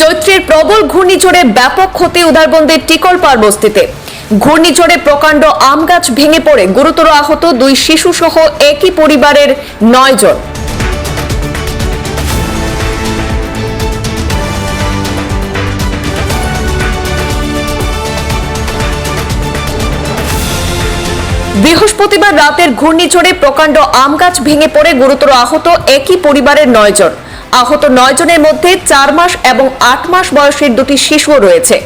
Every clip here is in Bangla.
চৈত্রের প্রবল ঘূর্ণিঝড়ে ব্যাপক ক্ষতি উদারবন্দের টিকলপাড় বস্তিতে। ঘূর্ণিঝড়ে প্রকাণ্ড আম গাছ ভেঙে পড়ে গুরুতর আহত দুই শিশু সহ একই পরিবারের নয় জন। বৃহস্পতিবার রাতের ঘূর্ণিঝড়ে প্রকাণ্ড আম গাছ ভেঙে পড়ে গুরুতর আহত একই পরিবারের নয় জন। আহত নয় জনের মধ্যে চার মাস এবং আট মাস বয়সের দুটি শিশুও রয়েছে।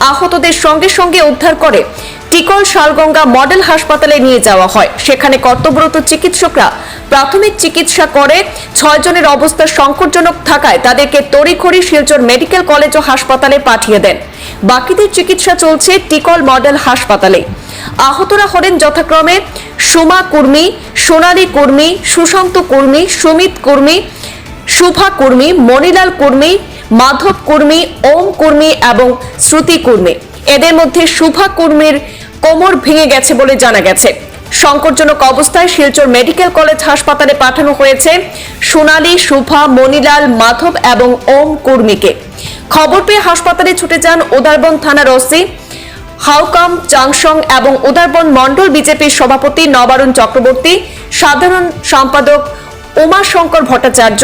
আহতদের সঙ্গে সঙ্গে উদ্ধার করে টিকল শালগঙ্গা মডেল হাসপাতালে নিয়ে যাওয়া হয়। সেখানে কর্তব্যরত চিকিৎসকরা প্রাথমিক চিকিৎসা করে ছয় জনের অবস্থা সংকটজনক থাকায় তাদেরকে তড়িঘড়ি শিলচর মেডিকেল কলেজ ও হাসপাতালে পাঠিয়ে দেন। বাকিদের চিকিৎসা চলছে টিকল মডেল হাসপাতালে। আহতরা হলেন যথাক্রমে সোমা কুর্মী, সোনালী কুর্মী, সুশান্ত কুর্মী, সুমিত কুর্মী শুভা কুর্মী মণিলাল কুর্মী, মাধব কুর্মী, ওম কুর্মী এবং শ্রুতি কুর্মী। এদের মধ্যে শুভা কুর্মীর কোমর ভেঙে গেছে বলে জানা গেছে। সংকটজনক অবস্থায় শিলচর মেডিকেল কলেজ হাসপাতালে পাঠানো হয়েছে সোনালী, শুভা মণিলাল মাধব এবং ওম কুর্মীকে। খবর পেয়ে হাসপাতালে ছুটে যান উদারবন থানার ওসি। হাউকাম, চাংসং এবং উদারবন মন্ডল বিজেপির সভাপতি নবারুণ চক্রবর্তী। সাধারণ সম্পাদক উমাশঙ্কর ভট্টাচার্য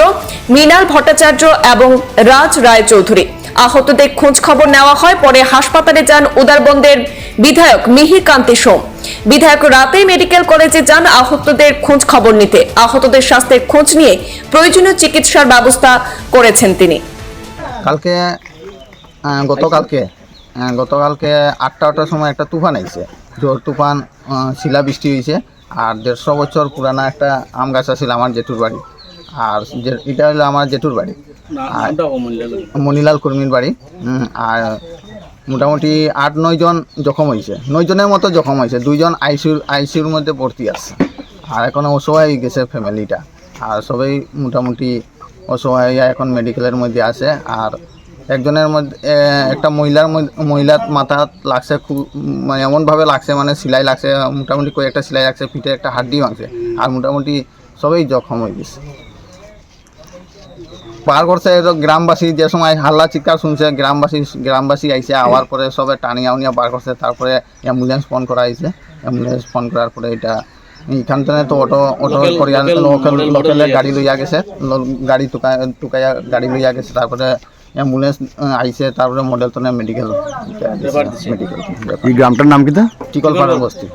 মৃণাল ভট্টাচার্য এবং রাজ রায় চৌধুরী আহতদের খোঁজ খবর নেওয়া হয় পরে হাসপাতালে যান উদারবন্দের বিধায়ক মিহির কান্তি সোম। বিধায়ক রাতেই মেডিকেল কলেজে যান আহতদের খোঁজ খবর নিতে। আহতদের স্বাস্থ্যের খোঁজ নিয়ে প্রয়োজনীয় চিকিৎসার ব্যবস্থা করেছেন তিনি। কালকে গতকালকে গতকালকে আটটা আটটার সময় একটা তুফান আইছে। জোর তুফান আহ, শিলা বৃষ্টি হয়েছে আর দেড়শো বছর পুরানা একটা আম গাছ আছিল আমার জেঠুর বাড়ি। আর এটা হলো আমার জেঠুর বাড়ি। আর মনিলাল কর্মীর বাড়ি। আর মোটামুটি আট নয় জন জখম হয়েছে। নয় জনের মতো জখম হয়েছে। দুইজন আইসিউর আইসিউর মধ্যে ভর্তি আছে। আর এখন অসহায় গেছে ফ্যামিলিটা আর সবাই মোটামুটি অসহায় এখন মেডিকেলের মধ্যে আছে। আর একজনের মধ্যে একটা মহিলার মহিলার মাথা লাগছে খুব মানে এমনভাবে লাগছে মানে সেলাই লাগছে মোটামুটি কয়েকটা সেলাই লাগছে পিঠে একটা হাড্ডি ভাঙছে আর মোটামুটি সবই জখম হয়ে গেছে। পার করছে গ্রামবাসী যে সময় হাল্লা চিৎকার শুনছে গ্রামবাসী গ্রামবাসী আইসে আওয়ার পরে সবে টানিয়া উনিয়া পার করছে তারপরে অ্যাম্বুলেন্স ফোন করা হয়েছে অ্যাম্বুলেন্স ফোন করার পরে এটা এইখান থেকে তো অটো অটো করিয়া লোকাল লোকালে গাড়ি লইয়া গেছে গাড়ি টুকা টুকাইয়া গাড়ি লইয়া গেছে তারপরে অ্যাম্বুলেন্স আইসে তারপরে মডেল তো মেডিকেল মেডিকেল এই গ্রামটার নাম কিতা টিকল পাড়ার বস্তি।